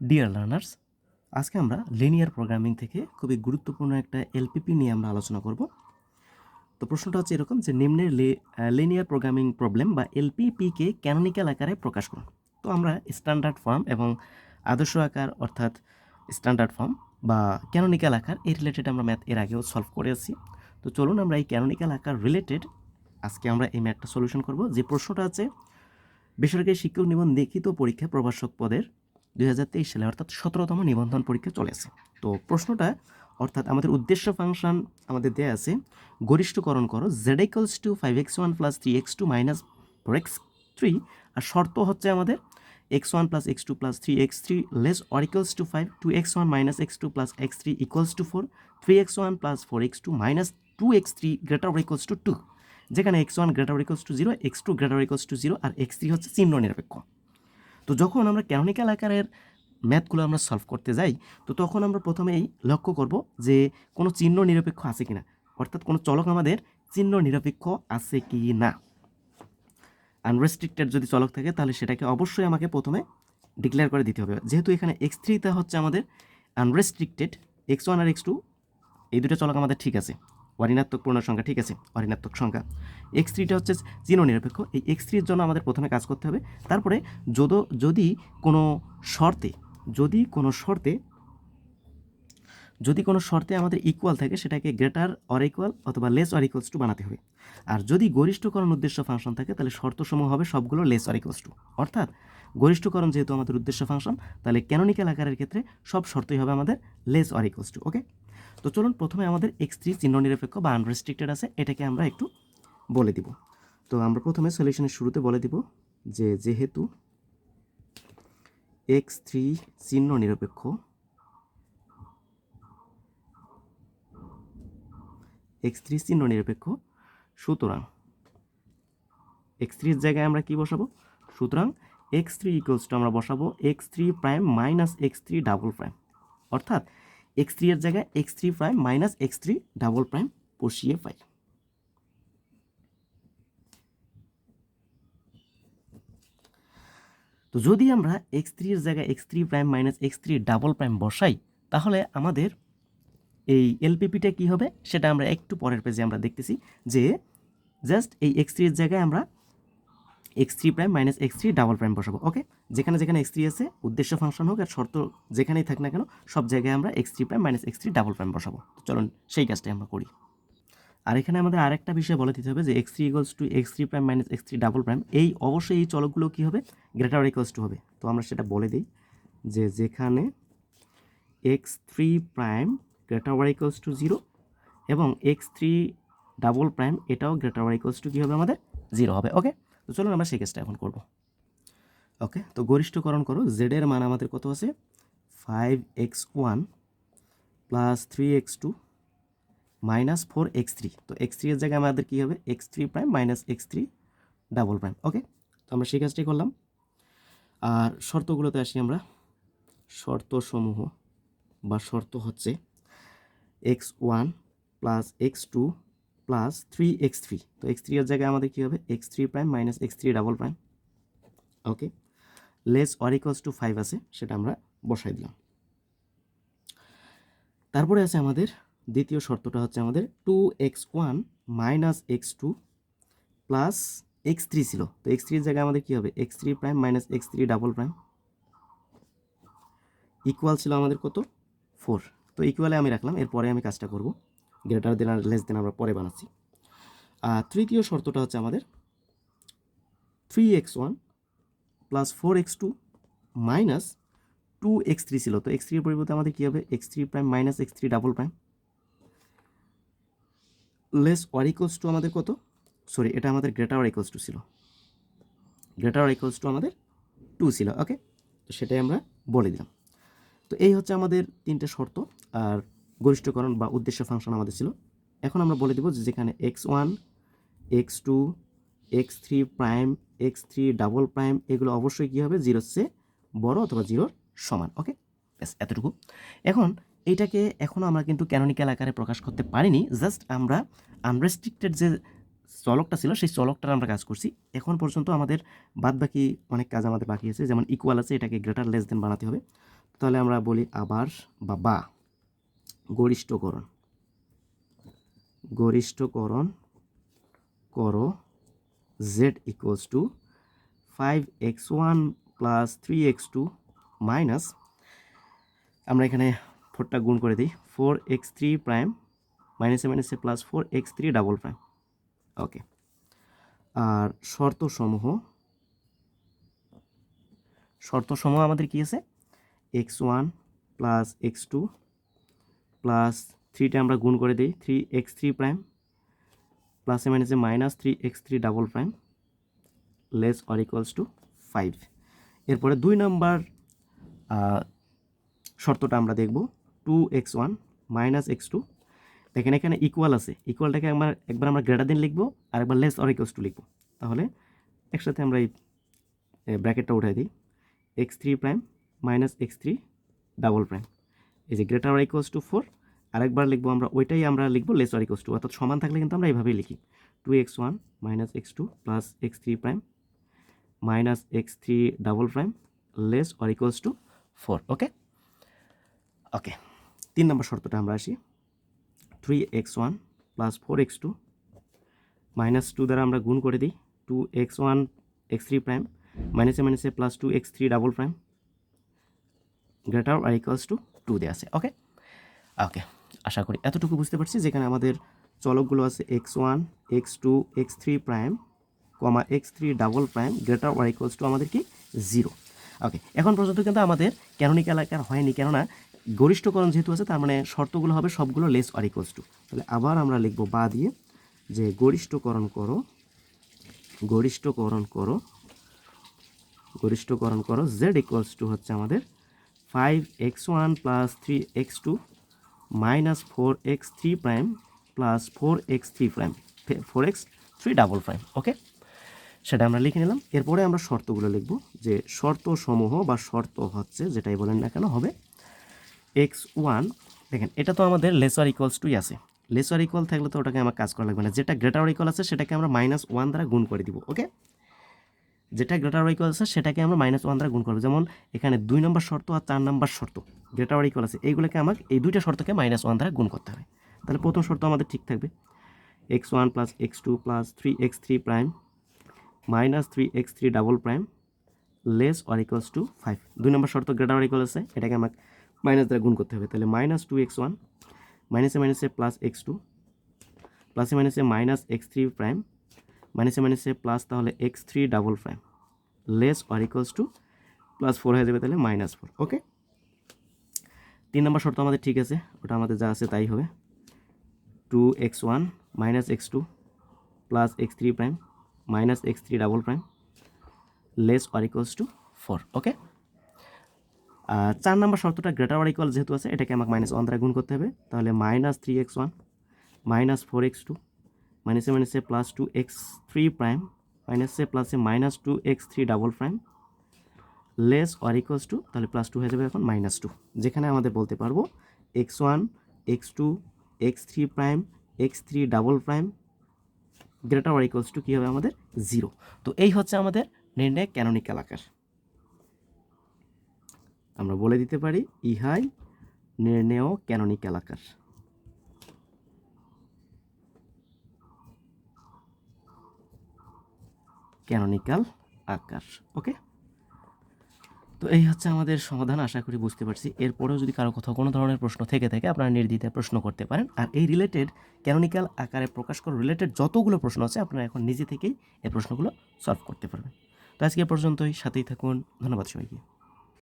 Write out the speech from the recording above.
Dear learners আজকে আমরা linear programming থেকে খুবই গুরুত্বপূর্ণ একটা এলপিপি নিয়ে আমরা আলোচনা করব। তো প্রশ্নটা হচ্ছে এরকম যে নিম্নের লিনিয়ার প্রোগ্রামিং প্রবলেম বা এলপিপিকে ক্যানোনিক্যাল আকারে প্রকাশ করুন। তো আমরা স্ট্যান্ডার্ড ফর্ম এবং আদর্শ আকার অর্থাৎ স্ট্যান্ডার্ড ফর্ম বা ক্যানোনিক্যাল আকার এই রিলেটেড আমরা ম্যাথ এর আগেও সলভ করেছি তো চলুন আমরা এই ক্যানোনিক্যাল আকার রিলেটেড আজকে আমরা এই ম্যাথটা সলিউশন করব। যে প্রশ্নটা আছে, বেসরকারি শিক্ষক নিবন্ধন লিখিত পরীক্ষা প্রভাষক পদের দু হাজার তেইশ সালে অর্থাৎ সতেরোতম নিবন্ধন পরীক্ষা চলেছে। তো প্রশ্নটা, অর্থাৎ আমাদের উদ্দেশ্য ফাংশন আমাদের দেয়া আছে, গরিষ্ঠকরণ করো Z equals to five x one plus three x two minus four x three আর শর্ত হচ্ছে আমাদের x one plus x two plus three x three less or equals to five two x one minus x two plus x three equals to four three x one plus four x two minus two x three greater equals to two যেখানে x one greater equals to zero x two greater equals to zero R x three হচ্ছে চিহ্ন নিরপেক্ষ। তো যখন আমরা canonical আকারের ম্যাথগুলো আমরা সলভ করতে যাই, তো তখন আমরা প্রথমেই লক্ষ্য করব যে কোনো চিহ্ন নিরপেক্ষ আছে কি না অর্থাৎ কোনো চলক আমাদের চিহ্ন নিরপেক্ষ আছে কি না আনরেস্ট্রিক্টেড যদি চলক থাকে, তাহলে সেটাকে অবশ্যই আমাকে প্রথমে ডিক্লেয়ার করে দিতে হবে। যেহেতু এখানে এক্স থ্রিতে হচ্ছে আমাদের আনরেস্ট্রিক্টেড এক্স ওয়ান আর এক্স টু এই দুটো চলক আমাদের ঠিক আছে। অঋণাত্মক পূর্ণ সংখ্যা, ঠিক আছে? অঋণাত্মক সংখ্যা। এক্স থ্রিটা হচ্ছে চিহ্ন নিরপেক্ষ। এই এক্স থ্রির জন্য আমাদের প্রথমে কাজ করতে হবে। তারপরে যদ, যদি কোনো শর্তে, যদি কোনো শর্তে, যদি কোনো শর্তে আমাদের ইকুয়াল থাকে, সেটাকে গ্রেটার অর ইকুয়াল অথবা লেস অর ইকুয়ালস টু বানাতে হবে। আর যদি গরিষ্ঠকরণ উদ্দেশ্য ফাংশন থাকে, তাহলে শর্তসমূহ হবে সবগুলো লেস অর ইকুয়ালস টু অর্থাৎ গরিষ্ঠকরণ যেহেতু আমাদের উদ্দেশ্য ফাংশন তাহলে ক্যানোনিক্যাল আকারের ক্ষেত্রে সব শর্তই হবে আমাদের less or equals to okay তো চলুন প্রথমে আমাদের এক্স থ্রি চিহ্ন নিরপেক্ষ বা আনরেস্ট্রিক্টেড আছে, এটাকে আমরা একটু বলে দিব। তো আমরা প্রথমে সলিউশনের শুরুতে বলে দিব যে যেহেতু এক্স থ্রি চিহ্ন নিরপেক্ষ এক্স থ্রি চিহ্ন নিরপেক্ষ, সুতরাং এক্স থ্রির জায়গায় আমরা কি বসাবো? সুতরাং এক্স থ্রি ইকুয়ালস টু আমরা বসাবো x three prime minus x three double prime অর্থাৎ এক্স থ্রি এর জায়গায় x three prime minus x three double prime বসিয়ে পাই তো যদি আমরা এক্স থ্রি এর জায়গায় x three prime minus x three double prime বসাই, তাহলে আমাদের এই এলপিপিটা কী হবে? সেটা আমরা একটু পরের পেজে আমরা দেখতেছি যে জাস্ট এই এক্স থ্রির জায়গায় আমরা x three prime minus x three double prime বসাবো ওকে যেখানে যেখানে এক্স থ্রি আছে উদ্দেশ্য ফাংশন হোক আর শর্ত যেখানেই থাক না কেন সব জায়গায় আমরা x three prime minus x three double prime বসাবো চলুন সেই কাজটাই আমরা করি আর এখানে আমাদের আরেকটা বিষয় বলে দিতে হবে যে x three equals to x three prime minus x three double prime এই অবশ্যই এই চলকগুলো কী হবে গ্রেটার ইকলস টু হবে তো আমরা সেটা বলে দিই যে যেখানে x three prime greater equals to zero এবং এক্স থ্রি ডাবল প্রাইম এটাও গ্রেটার ইকলস টু কী হবে আমাদের জিরো হবে ওকে তো চলুন আমরা সেই কেসটা এখন করব। ওকে তো গরিষ্ঠকরণ করো জেডের মান আমাদের কত আছে? Five x one plus three x two minus four x three তো এক্স থ্রি এর জায়গায় আমাদের কী হবে? X three prime minus x three double prime okay তো আমরা সেই কাজটাই করলাম। আর শর্তগুলোতে আসি আমরা। শর্তসমূহ বা শর্ত হচ্ছে x one plus x two plus three x three তো এক্স থ্রি এর জায়গায় আমাদের কী হবে? X three prime minus x three double prime okay less or equals to five আছে, সেটা আমরা বসাই দিলাম। তারপরে আছে আমাদের দ্বিতীয় শর্তটা হচ্ছে আমাদের two x one minus x two plus x three ছিল। তো এক্স থ্রির জায়গায় আমাদের কী হবে? X three prime minus x three double prime equal ছিল আমাদের কত? ফোর তো ইকুয়ালে আমি রাখলাম, এরপরে আমি কাজটা করব। গ্রেটার দেন আর লেস দেন আমরা পরে বানাচ্ছি। আর তৃতীয় শর্তটা হচ্ছে আমাদের three x one plus four x two minus two x three ছিল। তো এক্স থ্রির পরিবর্তে আমাদের কী হবে? X three prime minus x three double prime less or equals to আমাদের কত? সরি এটা আমাদের গ্রেটার ইকোয়ালস টু ছিল। গ্রেটার ইকোয়ালস টু আমাদের টু ছিল ওকে তো সেটাই আমরা বলে দিলাম। তো এই হচ্ছে আমাদের তিনটে শর্ত। আর গরিষ্ঠকরণ বা উদ্দেশ্য ফাংশন আমাদের ছিল। এখন আমরা বলে দেব যে যেখানে x one, x two, x three prime, x three double prime, এগুলো অবশ্যই কী হবে? জিরোর চেয়ে বড় অথবা জিরোর সমান, ওকে? ব্যাস, এতটুকু। এখন এইটাকে এখনও আমরা কিন্তু ক্যানোনিক্যাল আকারে প্রকাশ করতে পারিনি, জাস্ট আমরা আনরেস্ট্রিক্টেড যে চলকটা ছিল, সেই চলকটার আমরা কাজ করছি। এখন পর্যন্ত আমাদের বাদ বাকি অনেক কাজ আমাদের বাকি আছে, যেমন ইকুয়াল আছে, এটাকে গ্রেটার লেস দেন বানাতে হবে। তাহলে আমরা বলি আবার বা বা গরিষ্ঠকরণ। গরিষ্ঠকরণ করো Z equals to five x one plus three x two minus আমরা এখানে ফোরটা গুণ করে দিই ফোর এক্স থ্রি প্রাইম মাইনাসে মাইনাসে plus four x three double prime okay আর শর্তসমূহ শর্তসমূহ আমাদের কি আছে? X one plus x two plus থ্রিটা আমরা গুণ করে দিই থ্রি এক্স থ্রি প্রাইম প্লাসে মাইনাসে minus three x three double prime less or equals to five এরপরে দুই নাম্বার শর্তটা আমরা দেখব two x one minus x two দেখেন এখানে ইকুয়াল আছে ইকুয়ালটাকে একবার একবার আমরা গ্রেটার দেন লিখব আর একবার লেস অর ইকুয়ালস টু লিখব। তাহলে একসাথে আমরা এই ব্র্যাকেটটা উঠাই দিই x three prime minus x three double prime এই যে greater or equals to four আরেকবার লিখব আমরা, ওইটাই আমরা লিখব লেস অর ইকুয়ালস টু অর্থাৎ সমান থাকলে কিন্তু আমরা এইভাবেই লিখি। Two x one minus x two plus x three prime minus x three double prime less or equals to four okay okay তিন নম্বর শর্তটা আমরা আসি। Three x one plus four x two minus two দ্বারা আমরা গুণ করে দিই two x one x three prime মাইনাসে মাইনাসে plus two x three double prime greater or equals to two দেওয়া আছে ওকে ওকে আশা করি এতটুকু বুঝতে পারছি। যেখানে আমাদের চলকগুলো আছে x one x two x three prime comma x three double prime greater or equals to আমাদের কি? জিরো ওকে এখন পর্যন্ত কিন্তু আমাদের ক্যানোনিক্যাল আকার হয়নি, কেননা গরিষ্ঠকরণ যেহেতু আছে, তার মানে শর্তগুলো হবে সবগুলো লেস ওয়ার ইকুয়ালস টু তাহলে আবার আমরা লিখব বা দিয়ে যে গরিষ্ঠকরণ করো গরিষ্ঠকরণ করো গরিষ্ঠকরণ করো জেড ইকুয়ালস টু হচ্ছে আমাদের five x one plus three x two minus four x three prime plus four x three prime four x three double prime okay সেটা আমরা লিখে নিলাম। এরপরে আমরা শর্তগুলো লিখব যে শর্ত সমূহ বা শর্ত হচ্ছে যেটাই বলেন না কেন হবে এক্স ওয়ান দেখেন, এটা তো আমাদের লেসার ইকুয়ালস টুই আছে। লেসার ইকুয়াল থাকলে তো ওটাকে আমার কাজ করা লাগবে না। যেটা গ্রেটার ইকুয়াল আছে, সেটাকে আমরা মাইনাস ওয়ান দ্বারা গুণ করে দিব ওকে যেটা গ্রেটার ইকুয়াল আছে, সেটাকে আমরা মাইনাস ওয়ান দ্বারা গুণ করব। যেমন এখানে দুই নম্বর শর্ত আর চার নম্বর শর্ত। গ্রেটার ইকুয়াল আছে। এইগুলোকে আমাকে, এই দুইটা শর্তকে মাইনাস ওয়ান দ্বারা গুণ করতে হবে। তাহলে প্রথম শর্ত আমাদের ঠিক থাকবে। X one plus x two plus three x three prime minus three x three double prime less or equals to five দুই নম্বর শর্ত গ্রেটার ইকুয়াল আছে, এটাকে আমাকে মাইনাস দ্বারা গুণ করতে হবে। তাহলে মাইনাস টু এক্স ওয়ান মাইনাসে মাইনাসে প্লাস এক্স টু প্লাসে মাইনাসে মাইনাস এক্স থ্রি প্রাইম মাইনাসে মাইনাসে প্লাস তাহলে x three double prime less or equals to plus four হয়ে যাবে তাহলে মাইনাস ফোর ওকে তিন নম্বর শর্ত আমাদের ঠিক আছে, ওটা আমাদের যা আছে তাই হবে। Two x one minus x two plus x three prime minus x three double prime less or equals to four okay চার নম্বর শর্তটা গ্রেটার অর ইকুয়াল যেহেতু আছে, এটাকে আমাকে মাইনাস ওয়ান দ্বারা গুণ করতে হবে। তাহলে minus three x one minus four x two মাইনাসে মাইনাসে plus two x three prime মাইনাসে প্লাসে minus two x three double prime less or equals to তাহলে প্লাস টু হয়ে যাবে এখন মাইনাস টু যেখানে আমাদের বলতে পারব x one x two x three prime x three double prime greater or equals to কী হবে আমাদের? জিরো তো এই হচ্ছে আমাদের নির্ণয় ক্যানোনিক্যাল আকার। আমরা বলে দিতে পারি, ইহাই নির্ণেয় ক্যানোনিক্যাল আকার। ক্যানোনিক্যাল আকার, ওকে? তো এই হচ্ছে আমাদের সমাধান, আশা করি বুঝতে পারছি। এরপরেও যদি কারও কোথাও কোনো ধরনের প্রশ্ন থেকে থাকে, আপনারা নির্দ্বিধায় প্রশ্ন করতে পারেন। আর এই রিলেটেড ক্যানোনিক্যাল আকারে প্রকাশ করা রিলেটেড যতগুলো প্রশ্ন আছে, আপনারা এখন নিজে থেকেই এই প্রশ্নগুলো সলভ করতে পারবেন। তো আজকে পর্যন্তই, সাথেই থাকুন, ধন্যবাদ সবাইকে।